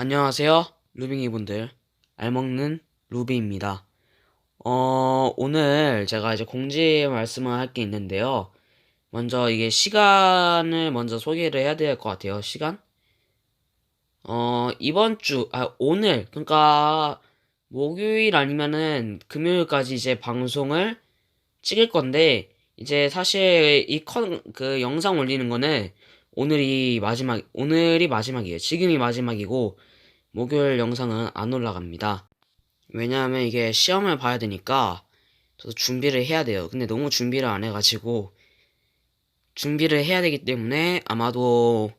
안녕하세요, 루빙이 분들. 알먹는 루비입니다. 어, 오늘 제가 이제 공지 말씀을 할 게 있는데요. 먼저 이게 시간을 먼저 소개를 해야 될 것 같아요. 시간? 어, 이번 주, 아, 오늘, 그러니까, 목요일 아니면은 금요일까지 이제 방송을 찍을 건데, 이제 사실 이 컨, 그 영상 올리는 거는 오늘이 마지막, 오늘이 마지막이에요. 지금이 마지막이고, 목요일 영상은 안 올라갑니다. 왜냐하면 이게 시험을 봐야 되니까 저도 준비를 해야 돼요. 근데 너무 준비를 안 해가지고 준비를 해야 되기 때문에 아마도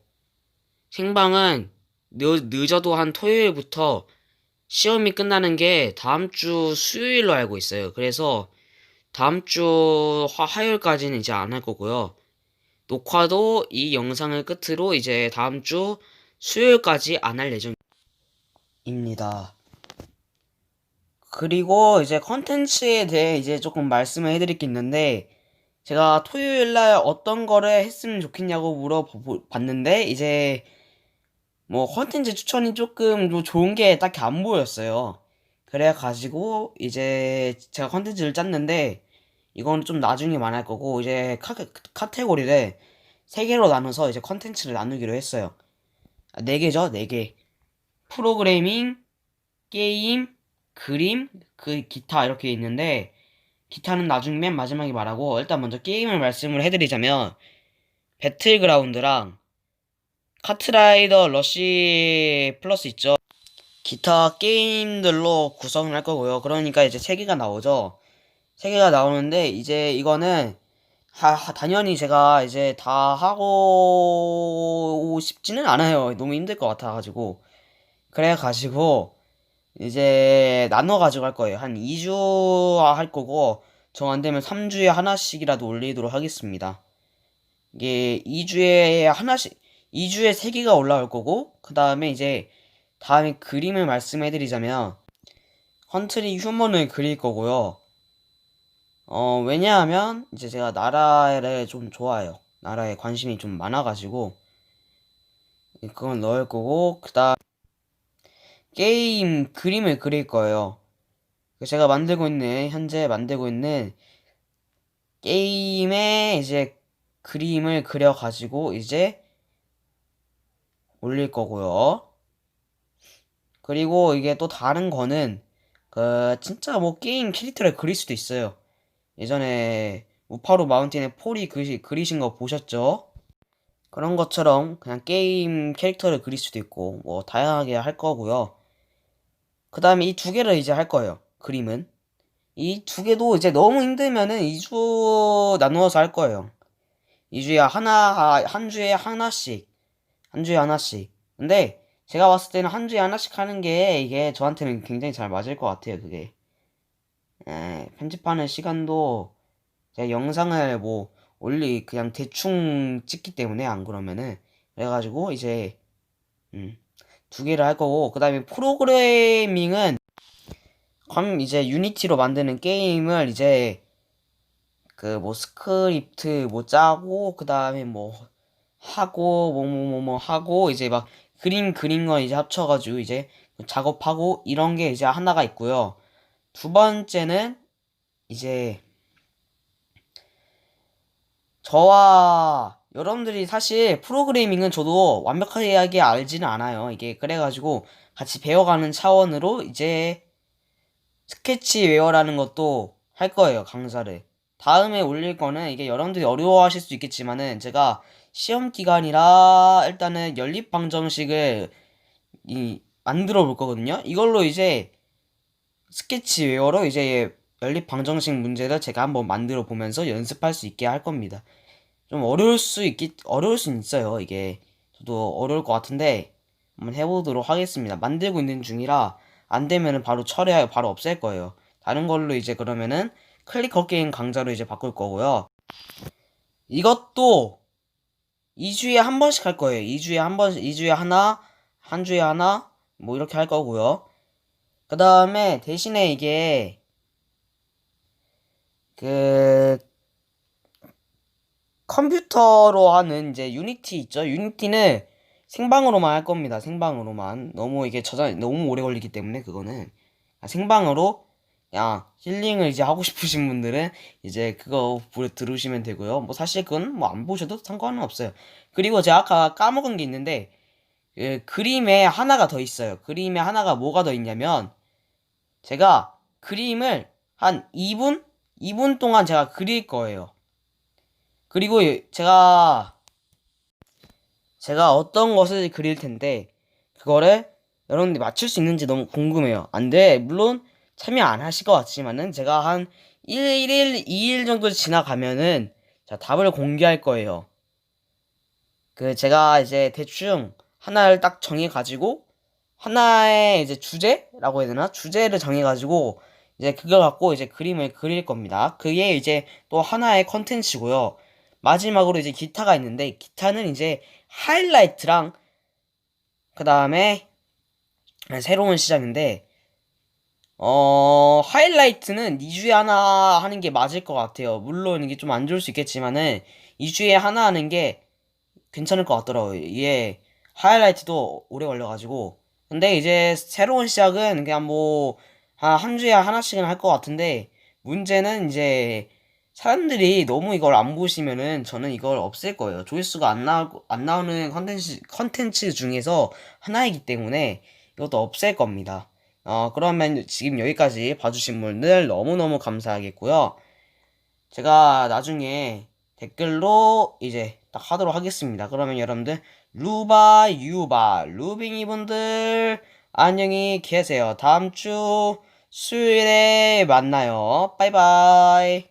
생방은 늦, 늦어도 한 토요일부터 시험이 끝나는 게 다음 주 수요일로 알고 있어요. 그래서 다음 주 화, 화요일까지는 이제 안 할 거고요. 녹화도 이 영상을 끝으로 이제 다음 주 수요일까지 안 할 예정입니다. 그리고 이제 컨텐츠에 대해 이제 조금 말씀을 해드릴 게 있는데, 제가 토요일 날 어떤 거를 했으면 좋겠냐고 물어봤는데, 이제 뭐 컨텐츠 추천이 조금 뭐 좋은 게 딱히 안 보였어요. 그래가지고 이제 제가 컨텐츠를 짰는데, 이건 좀 나중에 말할 거고, 이제 카, 카테고리를 세 개로 나눠서 이제 컨텐츠를 나누기로 했어요. 아, 네 개죠, 네 개. 프로그래밍, 게임, 그림, 그 기타 이렇게 있는데 기타는 나중에 맨 마지막에 말하고 일단 먼저 게임을 말씀을 해드리자면 배틀그라운드랑 카트라이더 러시 플러스 있죠. 기타 게임들로 구성을 할 거고요. 그러니까 이제 세 개가 나오죠. 세 개가 나오는데 이제 이거는 하, 하- 당연히 제가 이제 다 하고 싶지는 않아요. 너무 힘들 것 같아가지고 그래가지고 이제 나눠 가지고 할 거예요. 한 2주 할 거고 정 안 되면 3주에 하나씩이라도 올리도록 하겠습니다. 이게 2주에 하나씩 2주에 3개가 올라올 거고 그 다음에 이제 다음에 그림을 말씀해 드리자면 헌트리 휴먼을 그릴 거고요. 어, 왜냐하면 이제 제가 나라를 좀 좋아해요. 나라에 관심이 좀 많아 가지고 그건 넣을 거고 그다음 게임 그림을 그릴 거예요. 제가 만들고 있는, 현재 만들고 있는 게임에 이제 그림을 그려 가지고 이제 올릴 거고요. 그리고 이게 또 다른 거는, 그, 진짜 뭐 게임 캐릭터를 그릴 수도 있어요. 예전에 우파루 마운틴의 폴이 그리, 그리신 거 보셨죠? 그런 것처럼 그냥 게임 캐릭터를 그릴 수도 있고, 뭐 다양하게 할 거고요. 그 다음에 이 두 개를 이제 할 거예요. 그림은. 이 두 개도 이제 너무 힘들면은 2주 나누어서 할 거예요. 2주에 하나, 한 주에 하나씩. 한 주에 하나씩. 근데 제가 봤을 때는 한 주에 하나씩 하는 게 이게 저한테는 굉장히 잘 맞을 것 같아요, 그게. 에, 편집하는 시간도 제가 영상을 뭐 올리, 그냥 대충 찍기 때문에 안 그러면은. 그래가지고 이제, 음. 두 개를 할 거고 그 다음에 프로그래밍은 컴 이제 유니티로 만드는 게임을 이제 그 뭐 스크립트 뭐 짜고 그 다음에 뭐 하고 뭐 뭐 뭐 뭐 하고 이제 막 그림 그린 거 이제 합쳐가지고 이제 작업하고 이런 게 이제 하나가 있고요. 두 번째는 이제 저와 여러분들이 사실 프로그래밍은 저도 완벽하게 알지는 않아요. 이게 그래가지고 같이 배워가는 차원으로 이제 스케치 웨어라는 것도 할 거예요. 강좌를. 다음에 올릴 거는 이게 여러분들이 어려워하실 수 있겠지만은 제가 시험 기간이라 일단은 연립 방정식을 이 만들어 볼 거거든요. 이걸로 이제 스케치웨어로 이제 연립 방정식 문제를 제가 한번 만들어 보면서 연습할 수 있게 할 겁니다. 좀 어려울 수 있기, 어려울 수 있어요, 이게. 저도 어려울 것 같은데, 한번 해보도록 하겠습니다. 만들고 있는 중이라, 안 되면은 바로 처리하여 바로 없앨 거예요. 다른 걸로 이제 그러면은, 클리커 게임 강좌로 이제 바꿀 거고요. 이것도, 2주에 한 번씩 할 거예요. 2주에 한 번, 2주에 하나, 한 주에 하나, 뭐 이렇게 할 거고요. 그 다음에, 대신에 이게, 그, 컴퓨터로 하는 이제 유니티 있죠. 유니티는 생방으로만 할 겁니다. 생방으로만. 너무 이게 저장 너무 오래 걸리기 때문에 그거는 아, 생방으로 야 힐링을 이제 하고 싶으신 분들은 이제 그거 보- 들으시면 되고요. 뭐 사실 그건 뭐 안 보셔도 상관은 없어요. 그리고 제가 아까 까먹은 게 있는데 그 그림에 하나가 더 있어요. 그림에 하나가 뭐가 더 있냐면 제가 그림을 한 2분 2분 동안 제가 그릴 거예요. 그리고 제가 제가 어떤 것을 그릴 텐데 그거를 여러분들이 맞출 수 있는지 너무 궁금해요. 안 돼. 물론 참여 안 하실 것 같지만은 제가 한 1일, 2일 정도 지나가면은 자, 답을 공개할 거예요. 그 제가 이제 대충 하나를 딱 정해 가지고 하나의 이제 주제라고 해야 되나? 주제를 정해 가지고 이제 그걸 갖고 이제 그림을 그릴 겁니다. 그게 이제 또 하나의 컨텐츠고요. 마지막으로 이제 기타가 있는데 기타는 이제 하이라이트랑 그 다음에 새로운 시작인데 어 하이라이트는 2주에 하나 하는 게 맞을 것 같아요. 물론 이게 좀 안 좋을 수 있겠지만은 2주에 하나 하는 게 괜찮을 것 같더라고요. 이게 하이라이트도 오래 걸려가지고 근데 이제 새로운 시작은 그냥 뭐한 주에 하나씩은 할 것 같은데 문제는 이제 사람들이 너무 이걸 안 보시면은 저는 이걸 없앨 거예요. 조회수가 안 나오고 안 나오는 컨텐츠 컨텐츠 중에서 하나이기 때문에 이것도 없앨 겁니다. 어 그러면 지금 여기까지 봐주신 분들 너무너무 감사하겠고요. 제가 나중에 댓글로 이제 딱 하도록 하겠습니다. 그러면 여러분들 루바 유바 루빙이 분들 안녕히 계세요. 다음 주 수요일에 만나요. 바이바이.